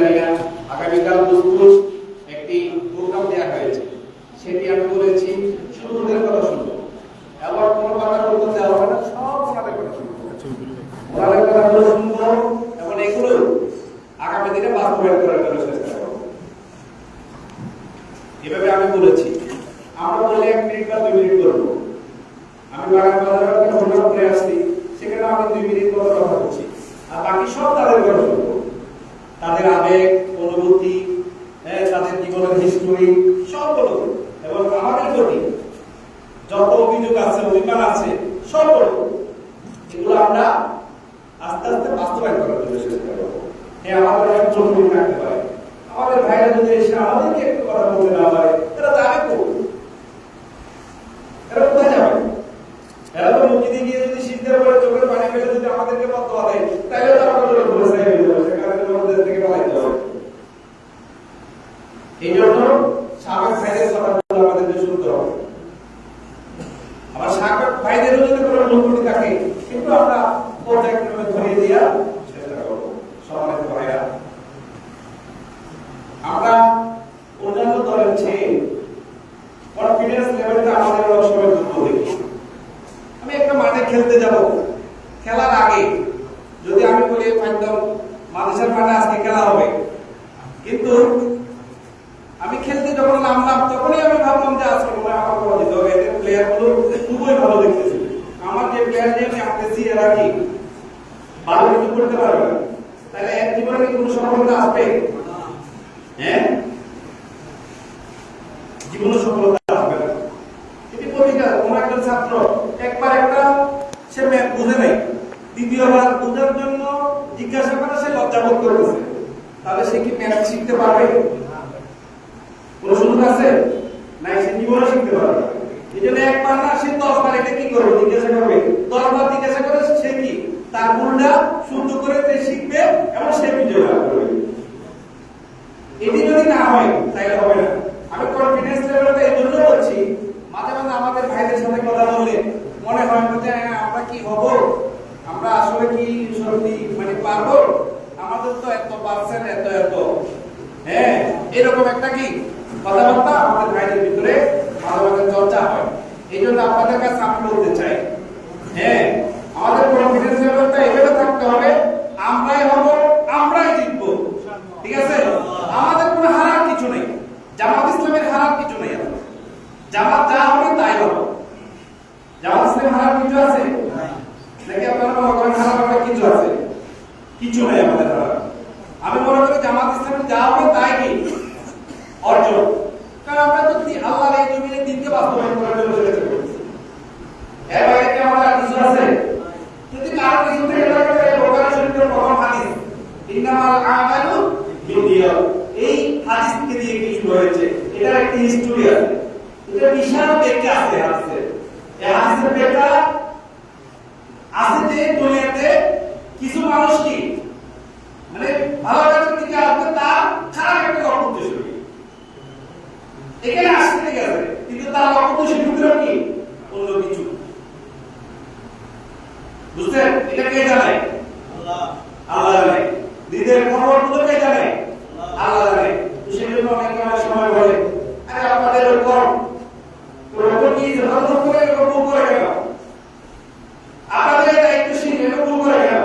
জানি না আগামীকাল দুপুর একটি প্রোগ্রাম দেওয়া হয়েছে। সেটি আমি বলেছি শুরুদের কথা শুনব। আবার কোনো কথা বলতে হবে না, সব কথা শুনব। আগামী দিনে বাস্তবায়ন করার জন্য চেষ্টা করব। এভাবে আমি বলেছি আমরা বললে এক মিনিট বা দুই মিনিট করব আমি বাগান বাজার একটা ঘটনা করে আসছি সেখানে আমি দুই মিনিট মতো কথা বলছি আর বাকি সব তাদের কথা শুনব তাদের আবেগ অনুভূতি হ্যাঁ, তাদের হিস্ট্রি হিস্টোরি সব বলব এবং আমাদের প্রতি যত অভিযোগ আছে, অভিমান আছে সব বলব এগুলো আমরা আস্তে আস্তে বাস্তবায়ন করার জন্য চেষ্টা করব। হ্যাঁ আমাদের অনেক চোখ আমাদের ভাইরা যদি এসে আমাদেরকে একটু কথা বলতে না পারে এরা যাবে তো এরা কোথায় যাবে এরা তো মসজিদে গিয়ে যদি শীতের পরে চোখের পানি ফেলে যদি আমাদেরকে বদয়া দেয় তাহলে তো আমরা বলে বলে সাই হয়ে যাবে সেখানে তো আমাদের থেকে পালাইতে হবে এই জন্য সাবেক ভাইদের কথাগুলো আমাদেরকে শুনতে হবে আমার সাবেক ভাইদেরও যদি কোনো অনুভূতি থাকে কিন্তু আমরা পর্যায়ক্রমে ধরিয়ে দেওয়া চেষ্টা করব। সমানিত ভাইরা, আমরা অন্যান্য দলের চেয়ে কনফিডেন্স লেভেলটা আমাদের সবাই দ্রুত দেখি আমি একটা মাঠে খেলতে যাব। খেলার আগে যদি আমি বলি একদম মাদ্রাসার মাঠে আজকে খেলা হবে। কিন্তু আমি খেলতে যখন নামলাম, তখনই আমি ভাবলাম যে আজকে মনে হয় আমার পরাজিত হবে। এদের প্লেয়ারগুলো খুবই ভালো দেখতেছি। আমার যে প্লেয়ার নিয়ে আমি আঁকতেছি, এরা কি ভালো কিছু করতে পারবে? তাহলে এক জীবনে কি কোনো সফলতা আসবে? হ্যাঁ? সফলতা আসবে এটি একজন ছাত্র একবার একটা সে ম্যাথ বুঝে নাই, দ্বিতীয়বার বোঝার জন্য জিজ্ঞাসা করে সে লজ্জাবোধ করতেছে তাহলে সে কি ম্যাথ শিখতে পারবে? কোন আছে? নাই সে জীবনে শিখতে পারবে। এই জন্য একবার না সে দশবার এটা কি করবে? জিজ্ঞাসা করবে। দশবার জিজ্ঞাসা করে সে কি? তার ভুলটা শুদ্ধ করে সে শিখবে এবং সে বিজয় লাভ করবে। এটি যদি না হয় তাহলে হবে না। আমি কনফিডেন্স লেভেলটা এই জন্য বলছি মাঝে মাঝে আমাদের ভাইদের সাথে কথা বললে মনে হয় যে হ্যাঁ, আমরা কি হব? আমরা আসলে কি সত্যি মানে পারব? আমাদের তো এত পার্সেন্ট এত এত। হ্যাঁ এরকম একটা কি? কথাবার্তা আমাদের ভাইদের ভিতরে মাঝে চর্চা হয়। এই জন্য আপনাদের কাছে আমি বলতে চাই হ্যাঁ আমাদের কনফিডেন্স লেভেলটা এভাবে থাকতে হবে আমরাই হব আমরাই জিতবো ঠিক আছে আমাদের কোনো হারার কিছু নেই জামাত ইসলামের হারার কিছু নেই আমাদের। জামাত যা হবে তাই হবে জামাত ইসলামের হারার কিছু আছে নাকি আপনারা মনে করেন হারার ব্যাপারে কিছু আছে কিছু নেই আমাদের হারার আমি মনে করি জামাত ইসলামের যা হবে তাই কি অর্জন কারণ আমরা তো দি- আল্লাহর এই জমিনে দিনকে বাস্তবায়ন করার জন্য চেষ্টা করছি এর বাইরে কি আমাদের আর কিছু আছে যদি কারও কিছু থেকে থাকে তাহলে বোখারী শরীফের প্রথম হাদিস ইন্নামাল আমালু বিনিয়াত এই হাদিস থেকে দিয়ে কিছু হয়েছে এটার এটা বিশাল ব্যাখ্যা আছে হাদিসের এই হাদিসের ব্যাখ্যা আছে যে দুনিয়াতে কিছু মানুষ কি? মানে ভালো কাজের দিকে আসবে তার খারাপ একটা লক্ষ্য উদ্দেশ্য কি এখানে আসতে ঠিক আছে কিন্তু তার লক্ষ্য উদ্দেশ্য ভিতরে কি? অন্য কিছু। বুঝছেন? এটা কে জানে? আল্লাহ। জানে। দিদের খবরগুলো কে জানে? আল্লাহ। জানে। তো সেই জন্য অনেকে অনেক সময় বলে আরে আপনাদের উপর রোবট কি ধর্ম করে রোবট করে কেন আপনাদের দায়িত্বশীল এরকম করে কেন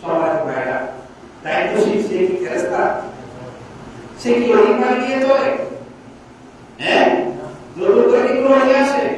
সবাই ভাইরা দায়িত্বশীল সে কি ফেরেস্তা সে কি অধিকার নিয়ে চলে হ্যাঁ নতুন করে কি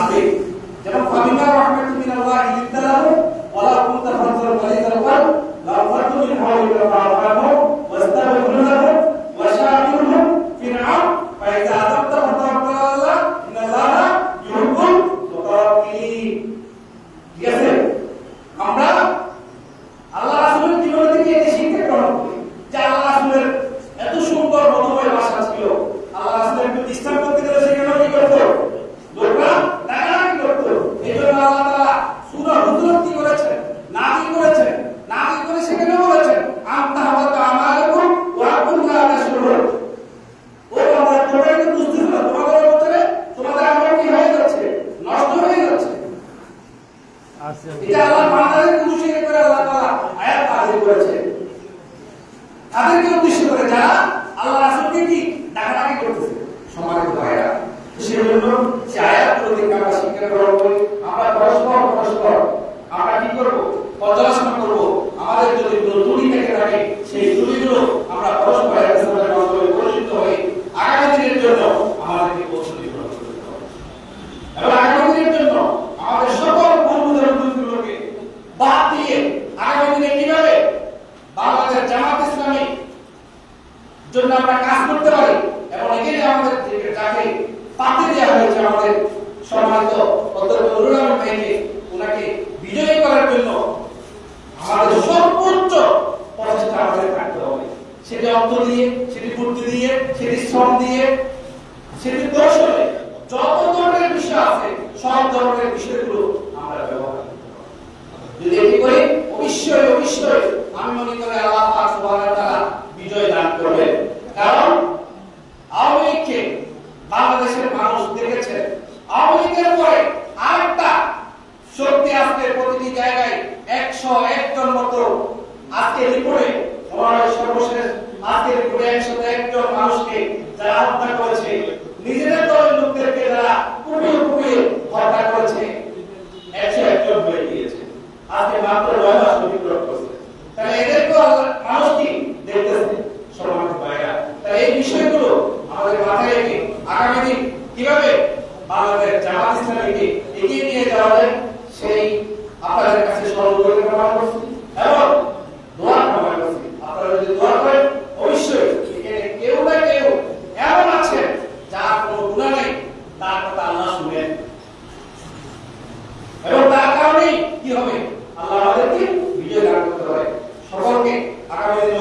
এটা আল্লাহ বান্দাদের উদ্দেশ্য করে আল্লাহ তাআলা আয়াত নাযিল করেছে। তাদেরকে উদ্দেশ্য করে যারা আল্লাহ রাসূলকে কি ডাকাডাকি করতেছে, সম্মানিত ভাইরা সেজন্য সে আয়াতগুলো থেকে আমরা শিক্ষা গ্রহণ আমরা পরস্পর পরস্পর আমরা কি করব? পর্যালোচনা করব আমাদের যদি কোনো ত্রুটি থেকে থাকে সেই ত্রুটিগুলো আমরা পরস্পর একের সাথে মাধ্যমে পরিচিত হয়ে আগামী দিনের জন্য আমাদেরকে প্রস্তুতি গ্রহণ করতে হবে এবং আগামী দিনের জন্য আমাদের সকল পূর্বদের উদ্যোগগুলোকে বাদ দিয়ে আগামী দিনে কীভাবে বাংলাদেশ জামাত ইসলামী জন্য আমরা কাজ করতে পারি। এবং এখানে আমাদের পাতে দেওয়া হয়েছে আমাদের সম্মানিত ভাইকে। ওনাকে বিজয়ী করার জন্য আমাদের সর্বোচ্চ প্রচেষ্টা আমাদের থাকতে হবে। সেটি অর্থ দিয়ে, সেটি বুদ্ধি দিয়ে, সেটি শ্রম দিয়ে, সেটি কৌশলে যত ধরনের বিষয় আছে, সব ধরনের বিষয়গুলো আমরা ব্যবহার করতে হবে। যদি এটি করি, অবশ্যই অবশ্যই আমি মনে করি আল্লাহ বিজয় দান করবেন। মানুষ দেখেছে। আওয়ামী পরে আরেকটা শক্তি আজকে প্রতিটি জায়গায় একশো একজন মতো আজকে রিপোর্টে আমার সর্বশেষ আজকে রিপোর্টে একশো একজন মানুষকে যারা হত্যা করেছে, নিজেদের দলের লোকদেরকে যারা কুপিয়ে কুপিয়ে হত্যা করেছে একশো একজন হয়ে গিয়েছে আজকে মাত্র নয় মাস অতিক্রম করছে তাহলে এদেরকে মানুষ কি দেখতেছে সম্মানিত ভাইরা তাহলে এই বিষয়গুলো আমাদের মাথায় রেখে আগামী দিন কীভাবে বাংলাদেশ জামাত ইসলামীকে এগিয়ে নিয়ে যাওয়া যায় সেই কেউ কেউ এমন আছে যার কোনো নেই। তার কথা আল্লাহ এবং কি হবে? আল্লাহ আমাদেরকে বিজয় দান করতে হবে সকলকে আগামী দিনে